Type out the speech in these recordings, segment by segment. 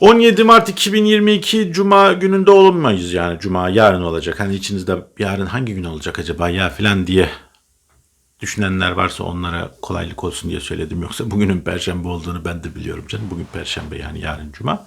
17 Mart 2022 Cuma gününde olmayız yani Cuma yarın olacak. Hani içinizde yarın hangi gün olacak acaba ya filan diye düşünenler varsa onlara kolaylık olsun diye söyledim. Yoksa bugünün Perşembe olduğunu ben de biliyorum canım. Bugün Perşembe yani yarın Cuma.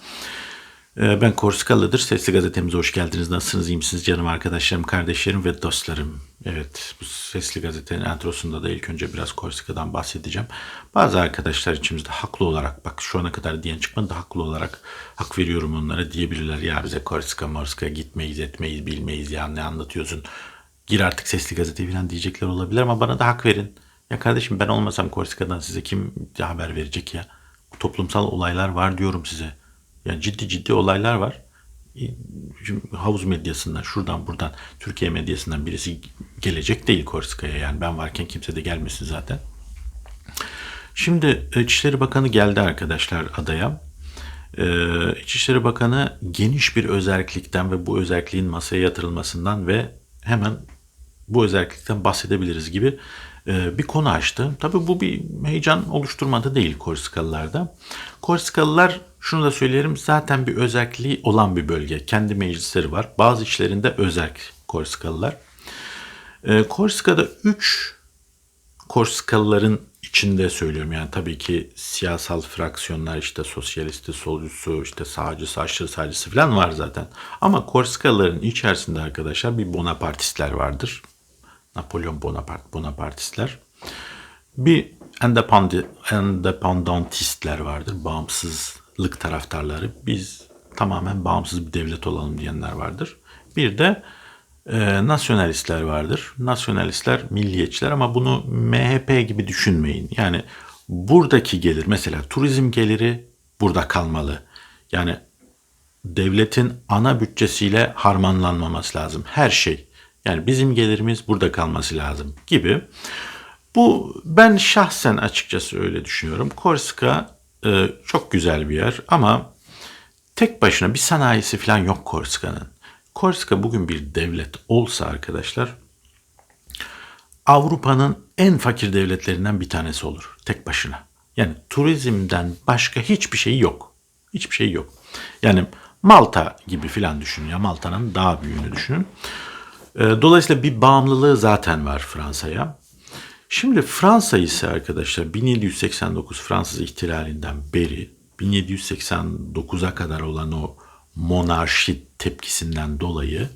Ee, Ben Korsikalı'dır. Sesli gazetemize hoş geldiniz. Nasılsınız? iyi misiniz canım arkadaşlarım, kardeşlerim ve dostlarım? Evet, bu Sesli Gazete'nin introsunda da ilk önce biraz Korsika'dan bahsedeceğim. Bazı arkadaşlar içimizde haklı olarak, bak şu ana kadar diyen çıkmadı haklı olarak hak veriyorum onlara diyebilirler. Ya bize Korsika Morsika gitmeyiz, etmeyiz, bilmeyiz ya ne anlatıyorsun? Gir artık Sesli Gazete falan diyecekler olabilir ama bana da hak verin. Ya kardeşim ben olmasam Korsika'dan size kim haber verecek ya? Toplumsal olaylar var diyorum size. Yani ciddi ciddi olaylar var. Şimdi havuz medyasından, şuradan buradan, Türkiye medyasından birisi gelecek değil Korsika'ya. Yani ben varken kimse de gelmesin zaten. Şimdi e, İçişleri Bakanı geldi arkadaşlar adaya. Ee, İçişleri Bakanı geniş bir özellikten ve bu özelliğin masaya yatırılmasından ve hemen bu özellikten bahsedebiliriz gibi e, bir konu açtı. Tabii bu bir heyecan oluşturmadı değil Korsikalılarda. Korsikalılar şunu da söylerim zaten bir özelliği olan bir bölge. Kendi meclisleri var. Bazı işlerinde özel Korsikalılar. E, Korsika'da 3 Korsikalıların içinde söylüyorum yani tabii ki siyasal fraksiyonlar işte sosyalisti, solcusu, işte sağcısı, aşırı sağcısı falan var zaten. Ama Korsikalıların içerisinde arkadaşlar bir Bonapartistler vardır. Napolyon Bonaparte, Bonapartistler. Bir independ- independentistler vardır. Bağımsızlık taraftarları. Biz tamamen bağımsız bir devlet olalım diyenler vardır. Bir de e, nasyonalistler vardır. Nasyonalistler, milliyetçiler ama bunu MHP gibi düşünmeyin. Yani buradaki gelir mesela turizm geliri burada kalmalı. Yani devletin ana bütçesiyle harmanlanmaması lazım. Her şey. Yani bizim gelirimiz burada kalması lazım gibi. Bu ben şahsen açıkçası öyle düşünüyorum. Korsika e, çok güzel bir yer ama tek başına bir sanayisi falan yok Korsika'nın. Korsika bugün bir devlet olsa arkadaşlar Avrupa'nın en fakir devletlerinden bir tanesi olur tek başına. Yani turizmden başka hiçbir şey yok. Hiçbir şey yok. Yani Malta gibi filan düşünün ya Malta'nın daha büyüğünü düşünün. Ee, Dolayısıyla bir bağımlılığı zaten var Fransa'ya. Şimdi Fransa ise arkadaşlar 1789 Fransız ihtilalinden beri 1789'a kadar olan o monarşi tepkisinden dolayı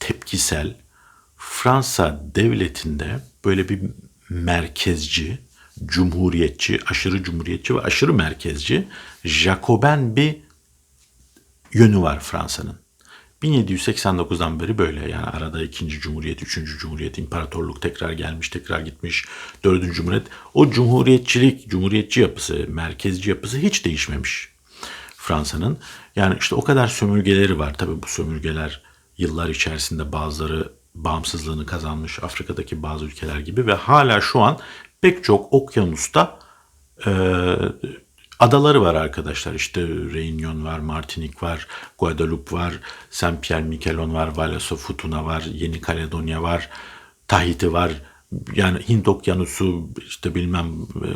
tepkisel Fransa devletinde böyle bir merkezci, cumhuriyetçi, aşırı cumhuriyetçi ve aşırı merkezci Jacoben bir yönü var Fransa'nın. 1789'dan beri böyle yani arada ikinci cumhuriyet, üçüncü cumhuriyet, imparatorluk tekrar gelmiş, tekrar gitmiş, dördüncü cumhuriyet. O cumhuriyetçilik, cumhuriyetçi yapısı, merkezci yapısı hiç değişmemiş Fransa'nın. Yani işte o kadar sömürgeleri var. Tabii bu sömürgeler yıllar içerisinde bazıları bağımsızlığını kazanmış Afrika'daki bazı ülkeler gibi ve hala şu an pek çok okyanusta e, adaları var arkadaşlar. İşte Reunion var, Martinik var, Guadeloupe var, Saint Pierre Miquelon var, Valleso Futuna var, Yeni Kaledonya var, Tahiti var. Yani Hint Okyanusu işte bilmem e,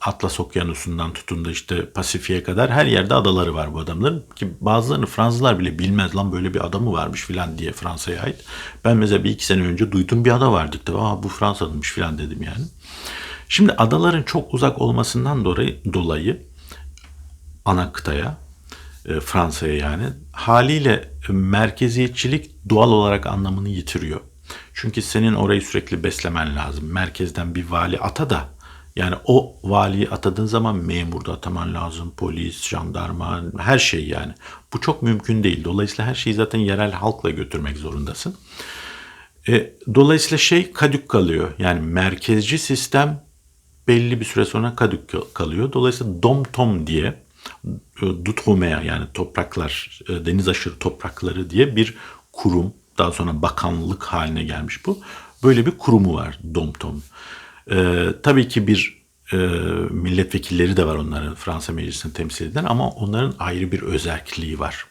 Atlas Okyanusu'ndan tutun da işte Pasifik'e kadar her yerde adaları var bu adamların. Ki bazılarını Fransızlar bile bilmez lan böyle bir adamı varmış filan diye Fransa'ya ait. Ben mesela bir iki sene önce duydum bir ada vardı. Aa bu Fransa'nınmış filan dedim yani. Şimdi adaların çok uzak olmasından dolayı, dolayı ana kıtaya, e, Fransa'ya yani haliyle merkeziyetçilik doğal olarak anlamını yitiriyor. Çünkü senin orayı sürekli beslemen lazım. Merkezden bir vali ata da yani o valiyi atadığın zaman memur da ataman lazım. Polis, jandarma, her şey yani. Bu çok mümkün değil. Dolayısıyla her şeyi zaten yerel halkla götürmek zorundasın. E, dolayısıyla şey kadük kalıyor. Yani merkezci sistem belli bir süre sonra kadük kalıyor. Dolayısıyla dom-tom diye e, Dutromea yani topraklar, e, deniz aşırı toprakları diye bir kurum. Daha sonra bakanlık haline gelmiş bu. Böyle bir kurumu var dom-tom. Ee, tabii ki bir e, milletvekilleri de var onların Fransa Meclisi'ni temsil eden ama onların ayrı bir özelliği var.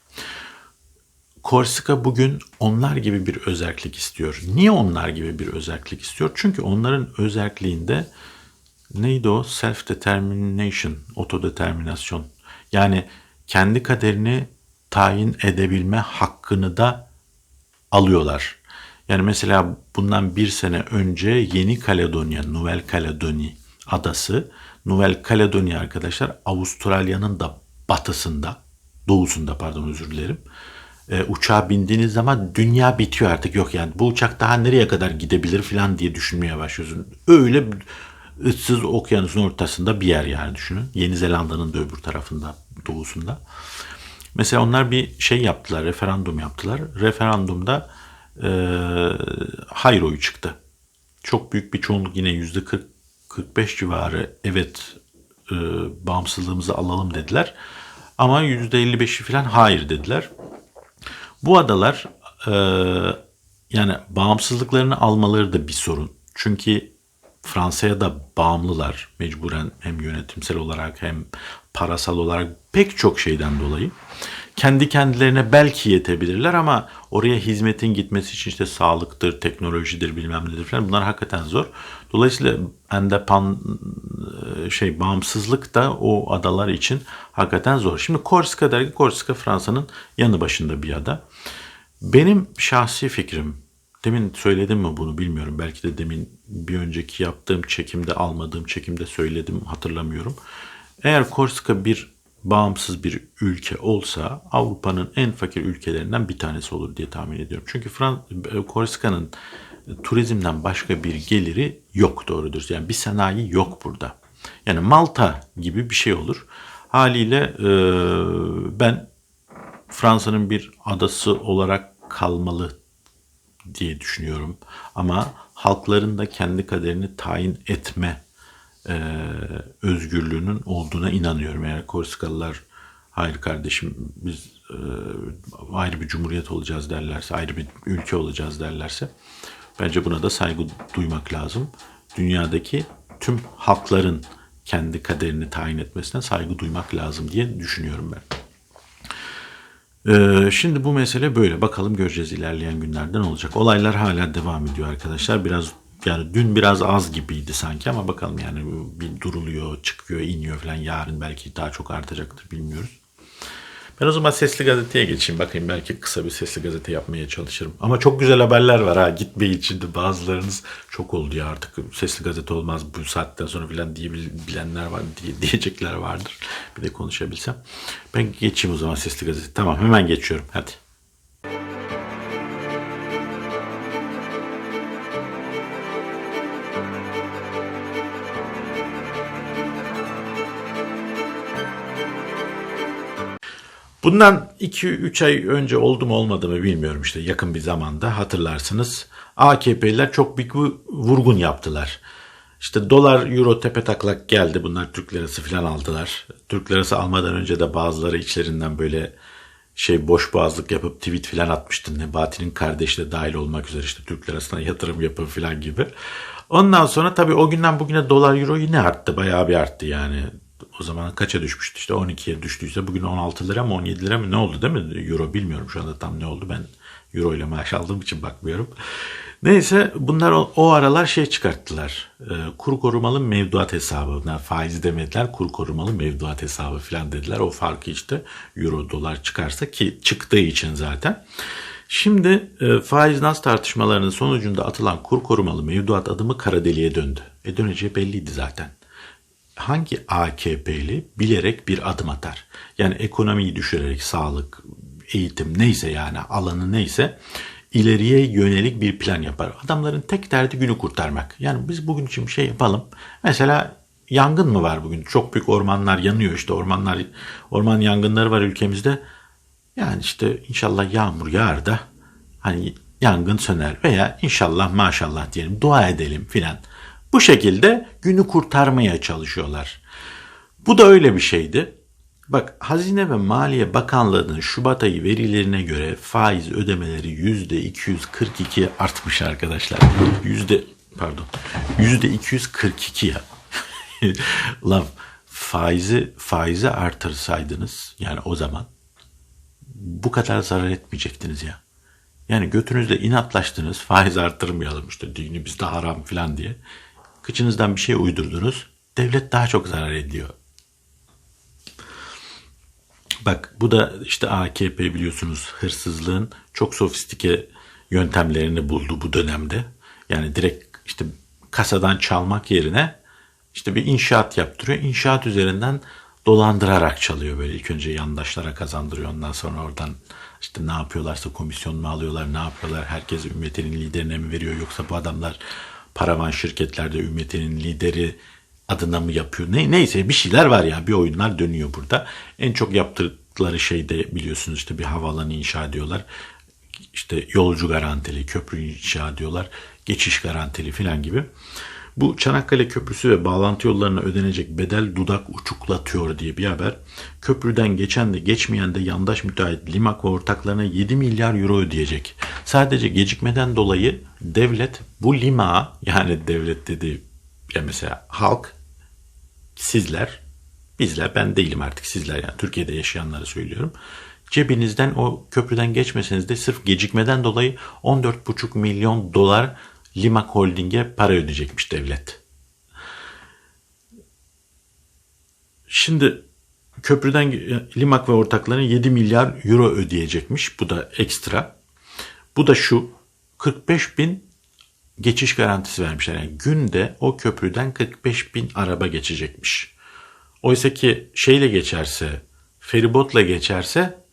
Korsika bugün onlar gibi bir özellik istiyor. Niye onlar gibi bir özellik istiyor? Çünkü onların özelliğinde neydi o? Self determination, otodeterminasyon. Yani kendi kaderini tayin edebilme hakkını da alıyorlar. Yani mesela bundan bir sene önce Yeni Kaledonya, Nouvelle Kaledonya adası, Nouvelle Kaledonya arkadaşlar Avustralya'nın da batısında, doğusunda pardon özür dilerim. E, uçağa bindiğiniz zaman dünya bitiyor artık yok yani bu uçak daha nereye kadar gidebilir falan diye düşünmeye başlıyorsun. Öyle ıssız okyanusun ortasında bir yer yani düşünün. Yeni Zelanda'nın da öbür tarafında, doğusunda. Mesela onlar bir şey yaptılar, referandum yaptılar. Referandumda e, hayır oyu çıktı. Çok büyük bir çoğunluk yine yüzde 40 45 civarı evet e, bağımsızlığımızı alalım dediler. Ama yüzde 55'i falan hayır dediler. Bu adalar e, yani bağımsızlıklarını almaları da bir sorun. Çünkü Fransa'ya da bağımlılar mecburen hem yönetimsel olarak hem parasal olarak pek çok şeyden dolayı. Kendi kendilerine belki yetebilirler ama oraya hizmetin gitmesi için işte sağlıktır, teknolojidir bilmem nedir falan bunlar hakikaten zor. Dolayısıyla endepan şey bağımsızlık da o adalar için hakikaten zor. Şimdi Korsika dergi Korsika Fransa'nın yanı başında bir ada. Benim şahsi fikrim Demin söyledim mi bunu bilmiyorum. Belki de demin bir önceki yaptığım çekimde almadığım çekimde söyledim hatırlamıyorum. Eğer Korsika bir bağımsız bir ülke olsa Avrupa'nın en fakir ülkelerinden bir tanesi olur diye tahmin ediyorum. Çünkü Frans Korsika'nın turizmden başka bir geliri yok doğrudur. Yani bir sanayi yok burada. Yani Malta gibi bir şey olur. Haliyle e, ben Fransa'nın bir adası olarak kalmalı diye düşünüyorum. Ama halkların da kendi kaderini tayin etme e, özgürlüğünün olduğuna inanıyorum. Eğer Korsikalılar hayır kardeşim biz e, ayrı bir cumhuriyet olacağız derlerse, ayrı bir ülke olacağız derlerse bence buna da saygı duymak lazım. Dünyadaki tüm halkların kendi kaderini tayin etmesine saygı duymak lazım diye düşünüyorum ben. Ee, şimdi bu mesele böyle. Bakalım göreceğiz ilerleyen günlerde ne olacak. Olaylar hala devam ediyor arkadaşlar. Biraz yani dün biraz az gibiydi sanki ama bakalım yani bir duruluyor, çıkıyor, iniyor falan. Yarın belki daha çok artacaktır bilmiyoruz. Ben o zaman sesli gazeteye geçeyim. Bakayım belki kısa bir sesli gazete yapmaya çalışırım. Ama çok güzel haberler var ha. Gitmeyin şimdi bazılarınız çok oldu ya artık sesli gazete olmaz bu saatten sonra filan diye bilenler var diye, diyecekler vardır. Bir de konuşabilsem. Ben geçeyim o zaman sesli gazete. Tamam hemen geçiyorum. Hadi. Bundan 2-3 ay önce oldu mu olmadı mı bilmiyorum işte yakın bir zamanda hatırlarsınız. AKP'liler çok büyük bir vurgun yaptılar. İşte dolar euro tepe taklak geldi bunlar Türk lirası falan aldılar. Türk lirası almadan önce de bazıları içlerinden böyle şey boş boğazlık yapıp tweet falan atmıştı. Nebati'nin kardeşi de dahil olmak üzere işte Türk lirasına yatırım yapın falan gibi. Ondan sonra tabii o günden bugüne dolar euro yine arttı. Bayağı bir arttı yani o zaman kaça düşmüştü işte 12'ye düştüyse bugün 16 lira mı 17 lira mı ne oldu değil mi? Euro bilmiyorum şu anda tam ne oldu ben euro ile maaş aldığım için bakmıyorum. Neyse bunlar o, o aralar şey çıkarttılar. E, kur korumalı mevduat hesabı. Bunlar faiz demediler. Kur korumalı mevduat hesabı falan dediler. O farkı işte euro dolar çıkarsa ki çıktığı için zaten. Şimdi e, faiz nas tartışmalarının sonucunda atılan kur korumalı mevduat adımı kara deliğe döndü. E döneceği belliydi zaten hangi AKP'li bilerek bir adım atar? Yani ekonomiyi düşürerek sağlık, eğitim neyse yani alanı neyse ileriye yönelik bir plan yapar. Adamların tek derdi günü kurtarmak. Yani biz bugün için şey yapalım. Mesela yangın mı var bugün? Çok büyük ormanlar yanıyor işte ormanlar orman yangınları var ülkemizde. Yani işte inşallah yağmur yağar da hani yangın söner veya inşallah maşallah diyelim dua edelim filan. Bu şekilde günü kurtarmaya çalışıyorlar. Bu da öyle bir şeydi. Bak Hazine ve Maliye Bakanlığı'nın Şubat ayı verilerine göre faiz ödemeleri yüzde 242 artmış arkadaşlar. Yüzde pardon yüzde 242 ya. Lan faizi faizi artırsaydınız yani o zaman bu kadar zarar etmeyecektiniz ya. Yani götünüzde inatlaştınız faiz arttırmayalım işte dinimizde haram filan diye. Kıçınızdan bir şey uydurdunuz. Devlet daha çok zarar ediyor. Bak bu da işte AKP biliyorsunuz hırsızlığın çok sofistike yöntemlerini buldu bu dönemde. Yani direkt işte kasadan çalmak yerine işte bir inşaat yaptırıyor. İnşaat üzerinden dolandırarak çalıyor böyle. İlk önce yandaşlara kazandırıyor. Ondan sonra oradan işte ne yapıyorlarsa komisyon mu alıyorlar, ne yapıyorlar? Herkes ümmetinin liderine mi veriyor yoksa bu adamlar paravan şirketlerde ümmetinin lideri adına mı yapıyor? Ne, neyse bir şeyler var ya bir oyunlar dönüyor burada. En çok yaptıkları şey de biliyorsunuz işte bir havaalanı inşa ediyorlar. İşte yolcu garantili, köprü inşa ediyorlar. Geçiş garantili falan gibi. Bu Çanakkale Köprüsü ve bağlantı yollarına ödenecek bedel dudak uçuklatıyor diye bir haber. Köprüden geçen de geçmeyen de yandaş müteahhit Limak ve ortaklarına 7 milyar euro ödeyecek. Sadece gecikmeden dolayı devlet bu lima yani devlet dedi ya mesela halk sizler bizler ben değilim artık sizler yani Türkiye'de yaşayanları söylüyorum. Cebinizden o köprüden geçmeseniz de sırf gecikmeden dolayı 14,5 milyon dolar Limak Holding'e para ödeyecekmiş devlet. Şimdi köprüden Limak ve ortaklarına 7 milyar euro ödeyecekmiş. Bu da ekstra. Bu da şu 45 bin geçiş garantisi vermişler. Yani günde o köprüden 45 bin araba geçecekmiş. Oysa ki şeyle geçerse, feribotla geçerse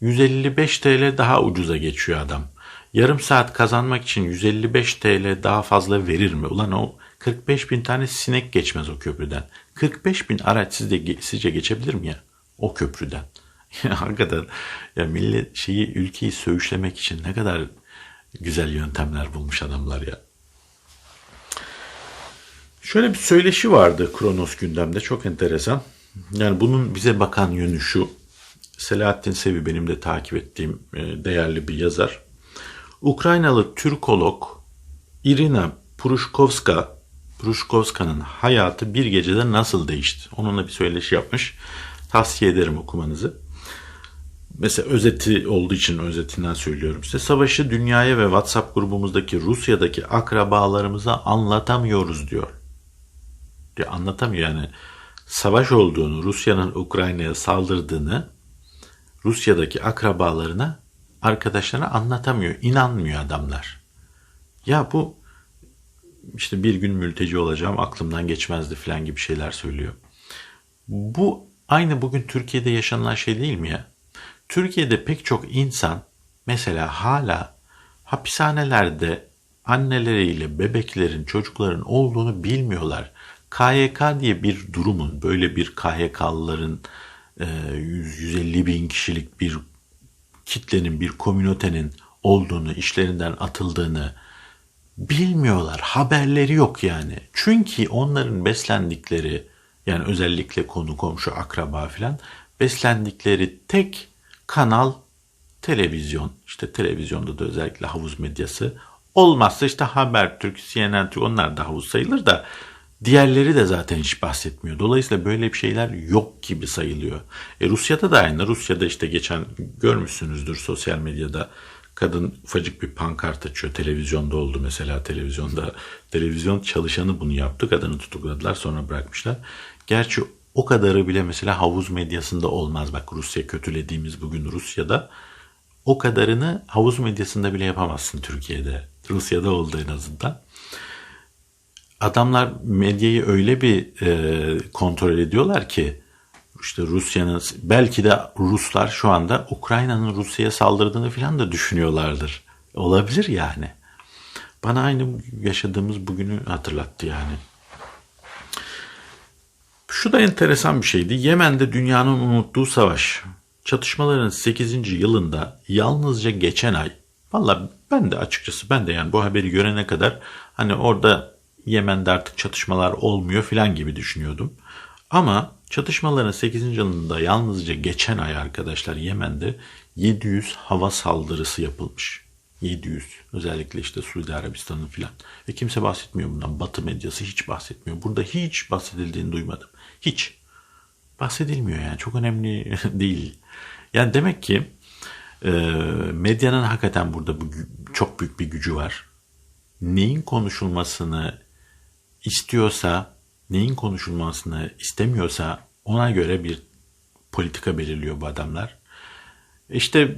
155 TL daha ucuza geçiyor adam. Yarım saat kazanmak için 155 TL daha fazla verir mi? Ulan o 45 bin tane sinek geçmez o köprüden. 45 bin araç sizce, sizce geçebilir mi ya? O köprüden. Ya hakikaten ya millet şeyi ülkeyi söğüşlemek için ne kadar güzel yöntemler bulmuş adamlar ya. Şöyle bir söyleşi vardı Kronos gündemde çok enteresan. Yani bunun bize bakan yönü şu. Selahattin Sevi benim de takip ettiğim e, değerli bir yazar. Ukraynalı Türkolog Irina Prushkovska Prushkovska'nın hayatı bir gecede nasıl değişti? Onunla bir söyleşi yapmış. Tavsiye ederim okumanızı. Mesela özeti olduğu için özetinden söylüyorum size. Savaşı dünyaya ve WhatsApp grubumuzdaki Rusya'daki akrabalarımıza anlatamıyoruz diyor. diyor anlatamıyor yani. Savaş olduğunu, Rusya'nın Ukrayna'ya saldırdığını Rusya'daki akrabalarına arkadaşlarına anlatamıyor, inanmıyor adamlar. Ya bu işte bir gün mülteci olacağım aklımdan geçmezdi falan gibi şeyler söylüyor. Bu aynı bugün Türkiye'de yaşanılan şey değil mi ya? Türkiye'de pek çok insan mesela hala hapishanelerde anneleriyle bebeklerin, çocukların olduğunu bilmiyorlar. KYK diye bir durumun, böyle bir KYK'lıların 150 bin kişilik bir kitlenin, bir komünotenin olduğunu, işlerinden atıldığını bilmiyorlar. Haberleri yok yani. Çünkü onların beslendikleri yani özellikle konu komşu akraba filan beslendikleri tek kanal televizyon. İşte televizyonda da özellikle havuz medyası. Olmazsa işte Habertürk, CNN Türk onlar da havuz sayılır da Diğerleri de zaten hiç bahsetmiyor. Dolayısıyla böyle bir şeyler yok gibi sayılıyor. E Rusya'da da aynı. Rusya'da işte geçen görmüşsünüzdür sosyal medyada kadın ufacık bir pankart açıyor. Televizyonda oldu mesela televizyonda. Televizyon çalışanı bunu yaptı. Kadını tutukladılar sonra bırakmışlar. Gerçi o kadarı bile mesela havuz medyasında olmaz. Bak Rusya kötülediğimiz bugün Rusya'da o kadarını havuz medyasında bile yapamazsın Türkiye'de. Rusya'da oldu en azından adamlar medyayı öyle bir e, kontrol ediyorlar ki işte Rusya'nın belki de Ruslar şu anda Ukrayna'nın Rusya'ya saldırdığını falan da düşünüyorlardır. Olabilir yani. Bana aynı yaşadığımız bugünü hatırlattı yani. Şu da enteresan bir şeydi. Yemen'de dünyanın unuttuğu savaş. Çatışmaların 8. yılında yalnızca geçen ay valla ben de açıkçası ben de yani bu haberi görene kadar hani orada Yemen'de artık çatışmalar olmuyor filan gibi düşünüyordum. Ama çatışmaların 8. yılında yalnızca geçen ay arkadaşlar Yemen'de 700 hava saldırısı yapılmış. 700 özellikle işte Suudi Arabistan'ın filan. Ve kimse bahsetmiyor bundan. Batı medyası hiç bahsetmiyor. Burada hiç bahsedildiğini duymadım. Hiç. Bahsedilmiyor yani. Çok önemli değil. Yani demek ki e, medyanın hakikaten burada bu, çok büyük bir gücü var. Neyin konuşulmasını istiyorsa, neyin konuşulmasını istemiyorsa ona göre bir politika belirliyor bu adamlar. İşte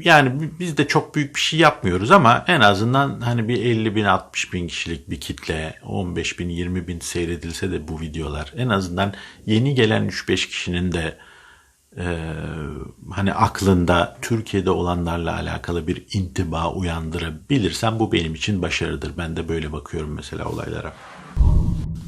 yani biz de çok büyük bir şey yapmıyoruz ama en azından hani bir 50 bin 60 bin kişilik bir kitle 15 bin 20 bin seyredilse de bu videolar en azından yeni gelen 3-5 kişinin de e, hani aklında Türkiye'de olanlarla alakalı bir intiba uyandırabilirsem bu benim için başarıdır. Ben de böyle bakıyorum mesela olaylara.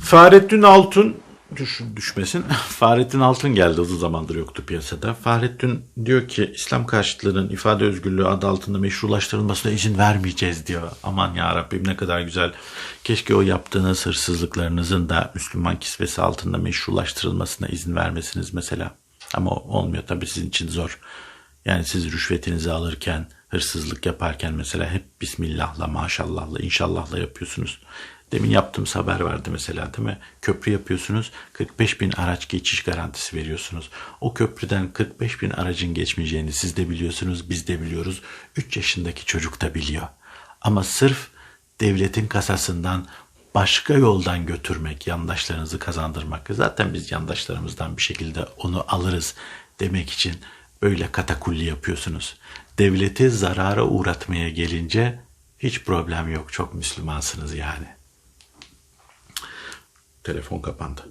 Fahrettin Altun düş, düşmesin. Fahrettin Altun geldi uzun zamandır yoktu piyasada. Fahrettin diyor ki İslam karşıtlığının ifade özgürlüğü adı altında meşrulaştırılmasına izin vermeyeceğiz diyor. Aman ya Rabbim ne kadar güzel. Keşke o yaptığınız hırsızlıklarınızın da Müslüman kisvesi altında meşrulaştırılmasına izin vermesiniz mesela. Ama olmuyor tabii sizin için zor. Yani siz rüşvetinizi alırken, hırsızlık yaparken mesela hep Bismillah'la, maşallah'la, inşallah'la yapıyorsunuz. Demin yaptığımız haber vardı mesela değil mi? Köprü yapıyorsunuz 45 bin araç geçiş garantisi veriyorsunuz. O köprüden 45 bin aracın geçmeyeceğini siz de biliyorsunuz biz de biliyoruz. 3 yaşındaki çocuk da biliyor. Ama sırf devletin kasasından başka yoldan götürmek, yandaşlarınızı kazandırmak. Zaten biz yandaşlarımızdan bir şekilde onu alırız demek için böyle katakulli yapıyorsunuz. Devleti zarara uğratmaya gelince hiç problem yok. Çok Müslümansınız yani. Telefon kapandı.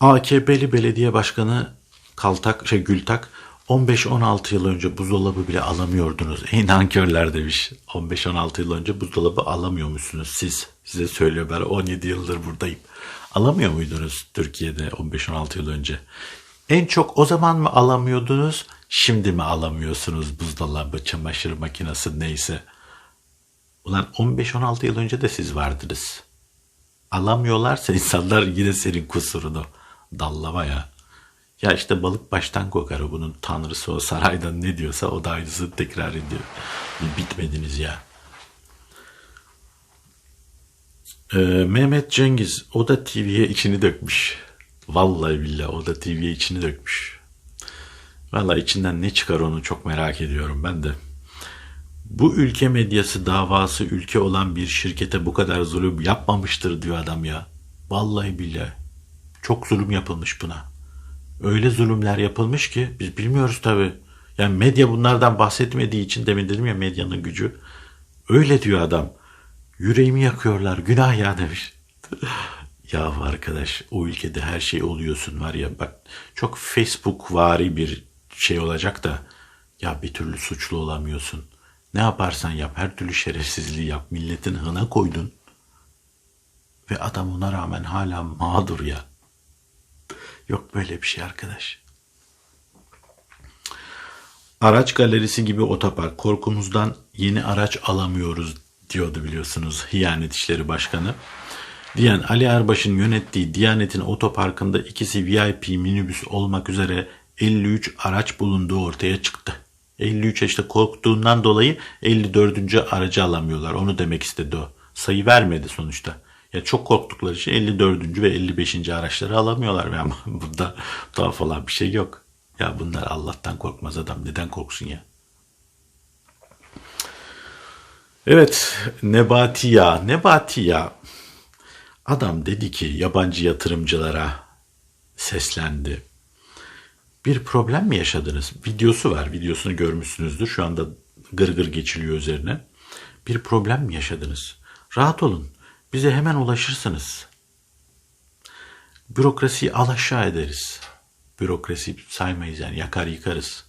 AKP'li belediye başkanı Kaltak, şey Gültak 15-16 yıl önce buzdolabı bile alamıyordunuz. Ey nankörler demiş. 15-16 yıl önce buzdolabı alamıyormuşsunuz siz. Size söylüyor ben 17 yıldır buradayım. Alamıyor muydunuz Türkiye'de 15-16 yıl önce? En çok o zaman mı alamıyordunuz? Şimdi mi alamıyorsunuz buzdolabı, çamaşır makinesi neyse? Ulan 15-16 yıl önce de siz vardınız. Alamıyorlarsa insanlar yine senin kusurunu dallama ya. Ya işte balık baştan kokar bunun tanrısı o saraydan ne diyorsa o da aynısını tekrar ediyor. Bitmediniz ya. Ee, Mehmet Cengiz o da TV'ye içini dökmüş. Vallahi billahi o da TV'ye içini dökmüş. Vallahi içinden ne çıkar onu çok merak ediyorum ben de. Bu ülke medyası davası ülke olan bir şirkete bu kadar zulüm yapmamıştır diyor adam ya. Vallahi billahi. Çok zulüm yapılmış buna. Öyle zulümler yapılmış ki biz bilmiyoruz tabi. Yani medya bunlardan bahsetmediği için demin dedim ya medyanın gücü. Öyle diyor adam. Yüreğimi yakıyorlar günah ya demiş. ya arkadaş o ülkede her şey oluyorsun var ya bak çok Facebook vari bir şey olacak da ya bir türlü suçlu olamıyorsun. Ne yaparsan yap her türlü şerefsizliği yap milletin hına koydun ve adam ona rağmen hala mağdur ya. Yok böyle bir şey arkadaş. Araç galerisi gibi otopark korkumuzdan yeni araç alamıyoruz diyordu biliyorsunuz Hiyanet İşleri Başkanı. Diyen Ali Erbaş'ın yönettiği Diyanet'in otoparkında ikisi VIP minibüs olmak üzere 53 araç bulunduğu ortaya çıktı. 53 işte korktuğundan dolayı 54. aracı alamıyorlar. Onu demek istedi o. Sayı vermedi sonuçta. Ya çok korktukları için 54. ve 55. araçları alamıyorlar ama burada tuhaf olan bir şey yok. Ya bunlar Allah'tan korkmaz adam. Neden korksun ya? Evet, Nebati ya, Nebati ya. Adam dedi ki yabancı yatırımcılara seslendi. Bir problem mi yaşadınız? Videosu var, videosunu görmüşsünüzdür. Şu anda gırgır gır geçiliyor üzerine. Bir problem mi yaşadınız? Rahat olun. Bize hemen ulaşırsınız. Bürokrasiyi alaşağı ederiz. Bürokrasi saymayız yani yakar yıkarız.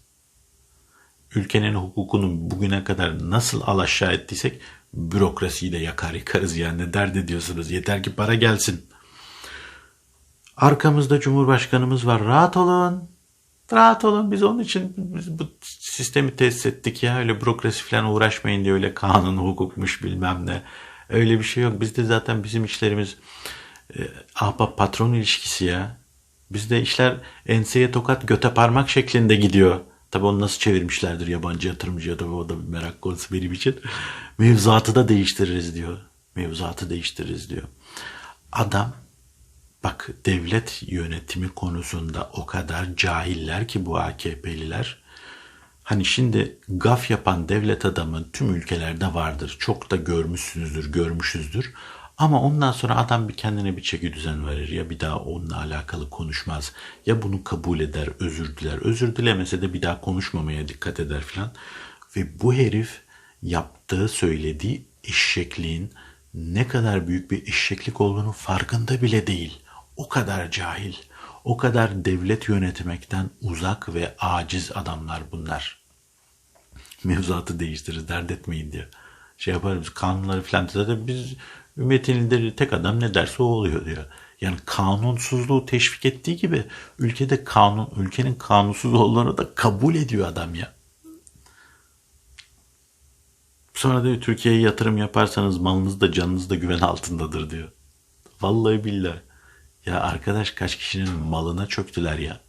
Ülkenin hukukunu bugüne kadar nasıl alaşağı ettiysek bürokrasiyi de yakar yıkarız yani ne dert ediyorsunuz yeter ki para gelsin. Arkamızda Cumhurbaşkanımız var rahat olun. Rahat olun biz onun için biz bu sistemi tesis ettik ya öyle bürokrasi falan uğraşmayın diye öyle kanun hukukmuş bilmem ne. Öyle bir şey yok. Bizde zaten bizim işlerimiz e, ahbap patron ilişkisi ya. Bizde işler enseye tokat göte parmak şeklinde gidiyor. Tabi onu nasıl çevirmişlerdir yabancı yatırımcıya tabi o da bir merak konusu benim için. Mevzuatı da değiştiririz diyor. Mevzuatı değiştiririz diyor. Adam bak devlet yönetimi konusunda o kadar cahiller ki bu AKP'liler Hani şimdi gaf yapan devlet adamı tüm ülkelerde vardır. Çok da görmüşsünüzdür, görmüşüzdür. Ama ondan sonra adam bir kendine bir çeki düzen verir ya bir daha onunla alakalı konuşmaz ya bunu kabul eder özür diler özür dilemese de bir daha konuşmamaya dikkat eder filan ve bu herif yaptığı söylediği eşekliğin ne kadar büyük bir eşeklik olduğunu farkında bile değil. O kadar cahil, o kadar devlet yönetmekten uzak ve aciz adamlar bunlar. Mevzuatı değiştiririz, dert etmeyin diye. Şey yaparız, kanunları falan zaten biz ümmetin lideri tek adam ne derse o oluyor diyor. Yani kanunsuzluğu teşvik ettiği gibi ülkede kanun, ülkenin kanunsuz olduğunu da kabul ediyor adam ya. Sonra diyor Türkiye'ye yatırım yaparsanız malınız da canınız da güven altındadır diyor. Vallahi billahi. Ya arkadaş kaç kişinin malına çöktüler ya.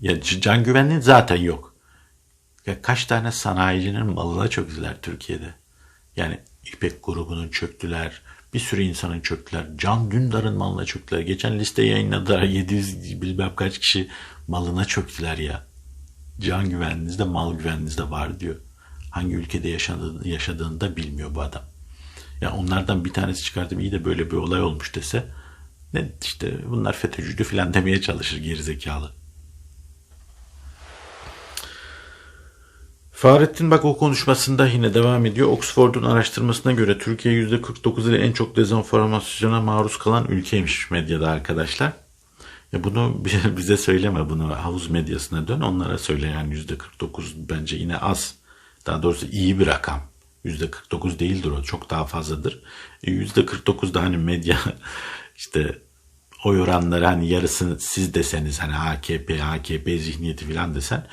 Ya can güvenliği zaten yok. Ya kaç tane sanayicinin malına çöktüler Türkiye'de. Yani İpek grubunun çöktüler. Bir sürü insanın çöktüler. Can Dündar'ın malına çöktüler. Geçen liste yayınladılar. 700 bilmem kaç kişi malına çöktüler ya. Can güvenliğinizde mal güvenliğinizde var diyor. Hangi ülkede yaşadığını, yaşadığını da bilmiyor bu adam. Ya onlardan bir tanesi çıkartıp iyi de böyle bir olay olmuş dese ne işte bunlar FETÖ'cüydü filan demeye çalışır gerizekalı. Fahrettin bak o konuşmasında yine devam ediyor. Oxford'un araştırmasına göre Türkiye %49 ile en çok dezenformasyona maruz kalan ülkeymiş medyada arkadaşlar. Ya bunu bize söyleme bunu havuz medyasına dön onlara söyle yani %49 bence yine az. Daha doğrusu iyi bir rakam. %49 değildir o çok daha fazladır. E, %49 da hani medya işte oy oranları hani yarısını siz deseniz hani AKP, AKP zihniyeti falan desen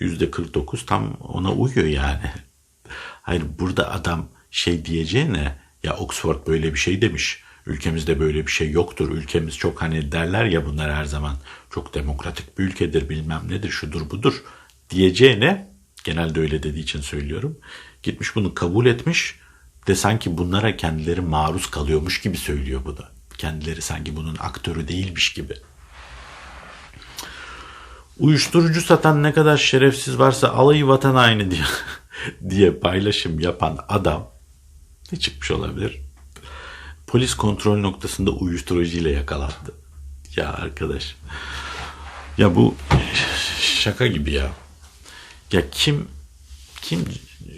%49 tam ona uyuyor yani. Hayır burada adam şey diyeceğine ya Oxford böyle bir şey demiş. Ülkemizde böyle bir şey yoktur. Ülkemiz çok hani derler ya bunlar her zaman çok demokratik bir ülkedir bilmem nedir şudur budur diyeceğine genelde öyle dediği için söylüyorum. Gitmiş bunu kabul etmiş de sanki bunlara kendileri maruz kalıyormuş gibi söylüyor bu da. Kendileri sanki bunun aktörü değilmiş gibi. Uyuşturucu satan ne kadar şerefsiz varsa alayı vatan haini diye, diye paylaşım yapan adam ne çıkmış olabilir? Polis kontrol noktasında uyuşturucu ile yakalandı. Ya arkadaş. Ya bu şaka gibi ya. Ya kim kim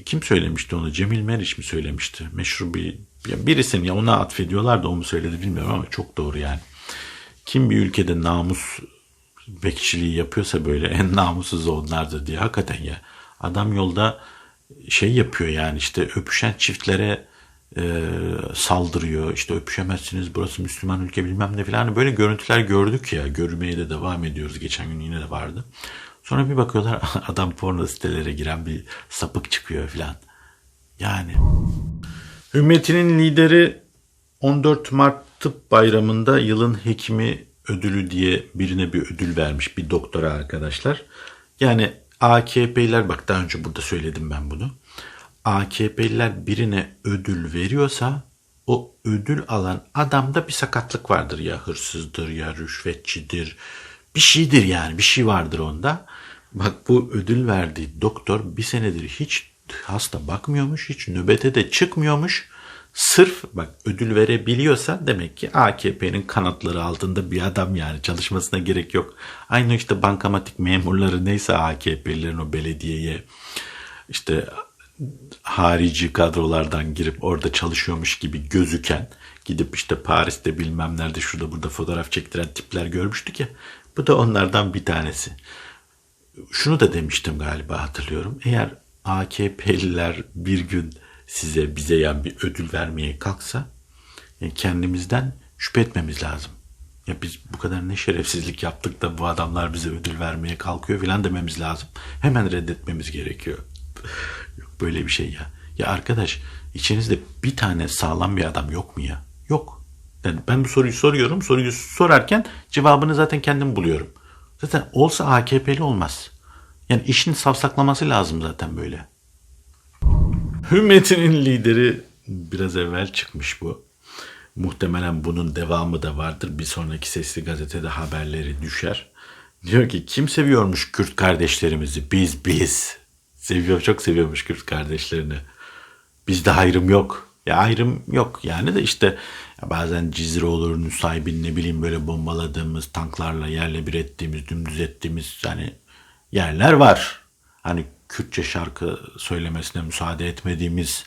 kim söylemişti onu? Cemil Meriç mi söylemişti? Meşhur bir birisini ya ona atfediyorlar da o mu söyledi bilmiyorum ama çok doğru yani. Kim bir ülkede namus bekçiliği yapıyorsa böyle en namussuz onlardır diye hakikaten ya. Adam yolda şey yapıyor yani işte öpüşen çiftlere e, saldırıyor. İşte öpüşemezsiniz burası Müslüman ülke bilmem ne filan. Böyle görüntüler gördük ya. Görmeye de devam ediyoruz. Geçen gün yine de vardı. Sonra bir bakıyorlar adam porno sitelere giren bir sapık çıkıyor filan. Yani. Hümmetinin lideri 14 Mart Tıp Bayramı'nda yılın hekimi ödülü diye birine bir ödül vermiş bir doktora arkadaşlar. Yani AKP'liler bak daha önce burada söyledim ben bunu. AKP'liler birine ödül veriyorsa o ödül alan adamda bir sakatlık vardır ya hırsızdır ya rüşvetçidir bir şeydir yani bir şey vardır onda. Bak bu ödül verdiği doktor bir senedir hiç hasta bakmıyormuş hiç nöbete de çıkmıyormuş. Sırf bak ödül verebiliyorsa demek ki AKP'nin kanatları altında bir adam yani çalışmasına gerek yok. Aynı işte bankamatik memurları neyse AKP'lilerin o belediyeye işte harici kadrolardan girip orada çalışıyormuş gibi gözüken gidip işte Paris'te bilmem nerede şurada burada fotoğraf çektiren tipler görmüştük ya. Bu da onlardan bir tanesi. Şunu da demiştim galiba hatırlıyorum. Eğer AKP'liler bir gün size bize yani bir ödül vermeye kalksa yani kendimizden şüphe etmemiz lazım. Ya biz bu kadar ne şerefsizlik yaptık da bu adamlar bize ödül vermeye kalkıyor filan dememiz lazım. Hemen reddetmemiz gerekiyor. Yok böyle bir şey ya. Ya arkadaş içinizde bir tane sağlam bir adam yok mu ya? Yok. Yani ben bu soruyu soruyorum. Soruyu sorarken cevabını zaten kendim buluyorum. Zaten olsa AKP'li olmaz. Yani işin savsaklaması lazım zaten böyle. Hümmetinin lideri biraz evvel çıkmış bu. Muhtemelen bunun devamı da vardır. Bir sonraki sesli gazetede haberleri düşer. Diyor ki kim seviyormuş Kürt kardeşlerimizi? Biz biz. Seviyor çok seviyormuş Kürt kardeşlerini. Bizde hayrım yok. Ya ayrım yok yani de işte bazen Cizre olur, Nusaybin ne bileyim böyle bombaladığımız, tanklarla yerle bir ettiğimiz, dümdüz ettiğimiz hani yerler var. Hani Kürtçe şarkı söylemesine müsaade etmediğimiz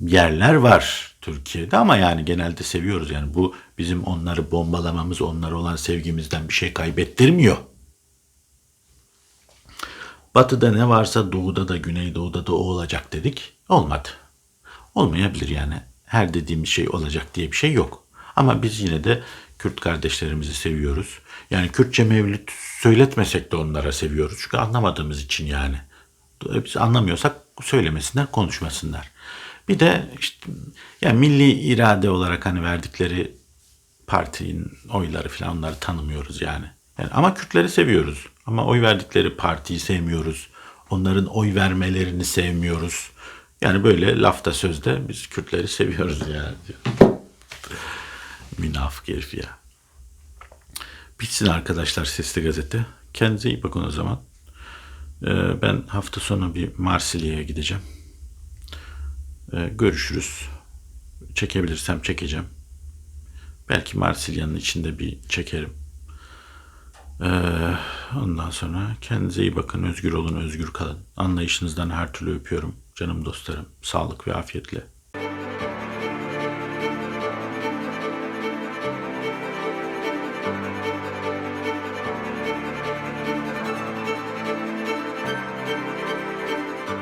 yerler var Türkiye'de ama yani genelde seviyoruz. Yani bu bizim onları bombalamamız, onlara olan sevgimizden bir şey kaybettirmiyor. Batı'da ne varsa doğuda da güneydoğuda da o olacak dedik. Olmadı. Olmayabilir yani. Her dediğimiz şey olacak diye bir şey yok. Ama biz yine de Kürt kardeşlerimizi seviyoruz. Yani Kürtçe mevlüt söyletmesek de onlara seviyoruz. Çünkü anlamadığımız için yani. Biz anlamıyorsak söylemesinler, konuşmasınlar. Bir de işte yani milli irade olarak hani verdikleri partinin oyları falan onları tanımıyoruz yani. yani. Ama Kürtleri seviyoruz. Ama oy verdikleri partiyi sevmiyoruz. Onların oy vermelerini sevmiyoruz. Yani böyle lafta sözde biz Kürtleri seviyoruz yani. Münafık herif ya. Bitsin arkadaşlar Sesli Gazete. Kendinize iyi bakın o zaman. Ee, ben hafta sonu bir Marsilya'ya gideceğim. Ee, görüşürüz. Çekebilirsem çekeceğim. Belki Marsilya'nın içinde bir çekerim. Ee, ondan sonra kendinize iyi bakın. Özgür olun, özgür kalın. Anlayışınızdan her türlü öpüyorum. Canım dostlarım. Sağlık ve afiyetle.